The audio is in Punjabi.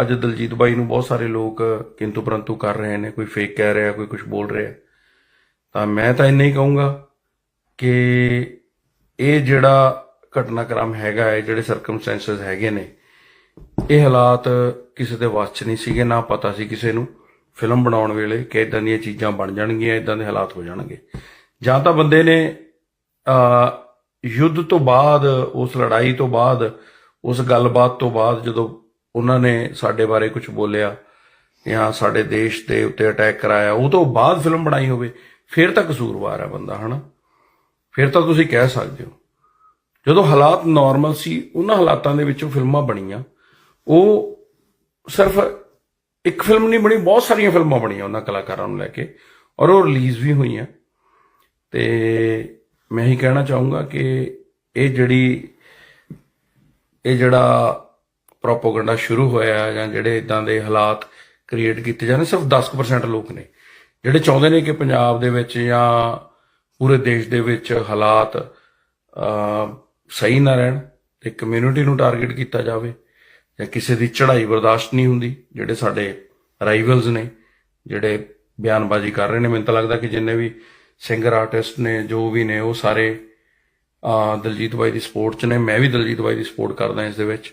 ਅੱਜ ਦਲਜੀਤ ਬਾਈ ਨੂੰ ਬਹੁਤ ਸਾਰੇ ਲੋਕ ਕਿੰਤੂ ਪਰੰਤੂ ਕਰ ਰਹੇ ਨੇ, ਕੋਈ ਫੇਕ ਕਹਿ ਰਿਹਾ, ਕੋਈ ਕੁਝ ਬੋਲ ਰਿਹਾ। ਤਾਂ ਮੈਂ ਤਾਂ ਇੰਨਾ ਹੀ ਕਹੂੰਗਾ ਕਿ ਇਹ ਜਿਹੜਾ ਘਟਨਾਕ੍ਰਮ ਹੈਗਾ ਹੈ ਜਿਹੜੇ ਸਰਕਮਸਟੈਂਸਸ ਹੈਗੇ ਨੇ, ਇਹ ਹਾਲਾਤ ਕਿਸੇ ਦੇ ਵੱਸ 'ਚ ਨਹੀਂ ਸੀਗੇ, ਨਾ ਪਤਾ ਸੀ ਕਿਸੇ ਨੂੰ। ਫਿਲਮ ਬਣਾਉਣ ਵੇਲੇ ਕਿ ਇਦਾਂ ਦੀਆਂ ਚੀਜ਼ਾਂ ਬਣ ਜਾਣਗੀਆਂ ਇਦਾਂ ਦੇ ਹਾਲਾਤ ਹੋ ਜਾਣਗੇ। ਜਾਂ ਤਾਂ ਬੰਦੇ ਨੇ ਅ ਯੁੱਧ ਤੋਂ ਬਾਅਦ, ਉਸ ਲੜਾਈ ਤੋਂ ਬਾਅਦ, ਉਸ ਗੱਲਬਾਤ ਤੋਂ ਬਾਅਦ ਜਦੋਂ ਉਹਨਾਂ ਨੇ ਸਾਡੇ ਬਾਰੇ ਕੁਝ ਬੋਲਿਆ ਜਾਂ ਸਾਡੇ ਦੇਸ਼ ਦੇ ਉੱਤੇ ਅਟੈਕ ਕਰਾਇਆ, ਉਹ ਤੋਂ ਬਾਅਦ ਫਿਲਮ ਬਣਾਈ ਹੋਵੇ, ਫਿਰ ਤਾਂ ਕਸੂਰਵਾਰ ਹੈ ਬੰਦਾ, ਹਨਾ? ਫਿਰ ਤਾਂ ਤੁਸੀਂ ਕਹਿ ਸਕਦੇ ਹੋ। ਜਦੋਂ ਹਾਲਾਤ ਨਾਰਮਲ ਸੀ, ਉਹਨਾਂ ਹਾਲਾਤਾਂ ਦੇ ਵਿੱਚੋਂ ਫਿਲਮਾਂ ਬਣੀਆਂ, ਉਹ ਸਿਰਫ ਇੱਕ ਫਿਲਮ ਨਹੀਂ ਬਣੀ, ਬਹੁਤ ਸਾਰੀਆਂ ਫਿਲਮਾਂ ਬਣੀਆਂ ਉਹਨਾਂ ਕਲਾਕਾਰਾਂ ਨੂੰ ਲੈ ਕੇ, ਔਰ ਉਹ ਰਿਲੀਜ਼ ਵੀ ਹੋਈਆਂ। ਤੇ ਮੈਂ ਹੀ ਕਹਿਣਾ ਚਾਹੂੰਗਾ ਕਿ ਇਹ ਜਿਹੜੀ, ਇਹ ਜਿਹੜਾ ਪ੍ਰੋਪਗੈਂਡਾ ਸ਼ੁਰੂ ਹੋਇਆ ਜਾਂ ਜਿਹੜੇ ਇਦਾਂ ਦੇ ਹਾਲਾਤ ਕ੍ਰੀਏਟ ਕੀਤੇ ਜਾਂਦੇ, ਸਿਰਫ 10% ਲੋਕ ਨੇ, ਜਿਹੜੇ ਚਾਹੁੰਦੇ ਨੇ ਕਿ ਪੰਜਾਬ ਦੇ ਵਿੱਚ ਜਾਂ ਪੂਰੇ ਦੇਸ਼ ਦੇ ਵਿੱਚ ਹਾਲਾਤ ਸਹੀ ਨਾ ਰਹਿਣ ਤੇ ਕਮਿਊਨਿਟੀ ਨੂੰ ਟਾਰਗੇਟ ਕੀਤਾ ਜਾਵੇ ਜਾਂ ਕਿਸੇ ਦੀ ਚੜ੍ਹਾਈ ਬਰਦਾਸ਼ਤ ਨਹੀਂ ਹੁੰਦੀ, ਜਿਹੜੇ ਸਾਡੇ ਰਾਈਵਲਸ ਨੇ, ਜਿਹੜੇ ਬਿਆਨਬਾਜ਼ੀ ਕਰ ਰਹੇ ਨੇ, ਮੈਨੂੰ ਤਾਂ ਲੱਗਦਾ ਕਿ ਜਿੰਨੇ ਵੀ ਸਿੰਗਰ ਆਰਟਿਸਟ ਨੇ, ਜੋ ਵੀ ਨੇ, ਉਹ ਸਾਰੇ ਦਲਜੀਤ ਬਾਈ ਦੀ ਸਪੋਰਟ 'ਚ ਨੇ, ਮੈਂ ਵੀ ਦਲਜੀਤ ਬਾਈ ਦੀ ਸਪੋਰਟ ਕਰਦਾ ਇਸ ਦੇ ਵਿੱਚ।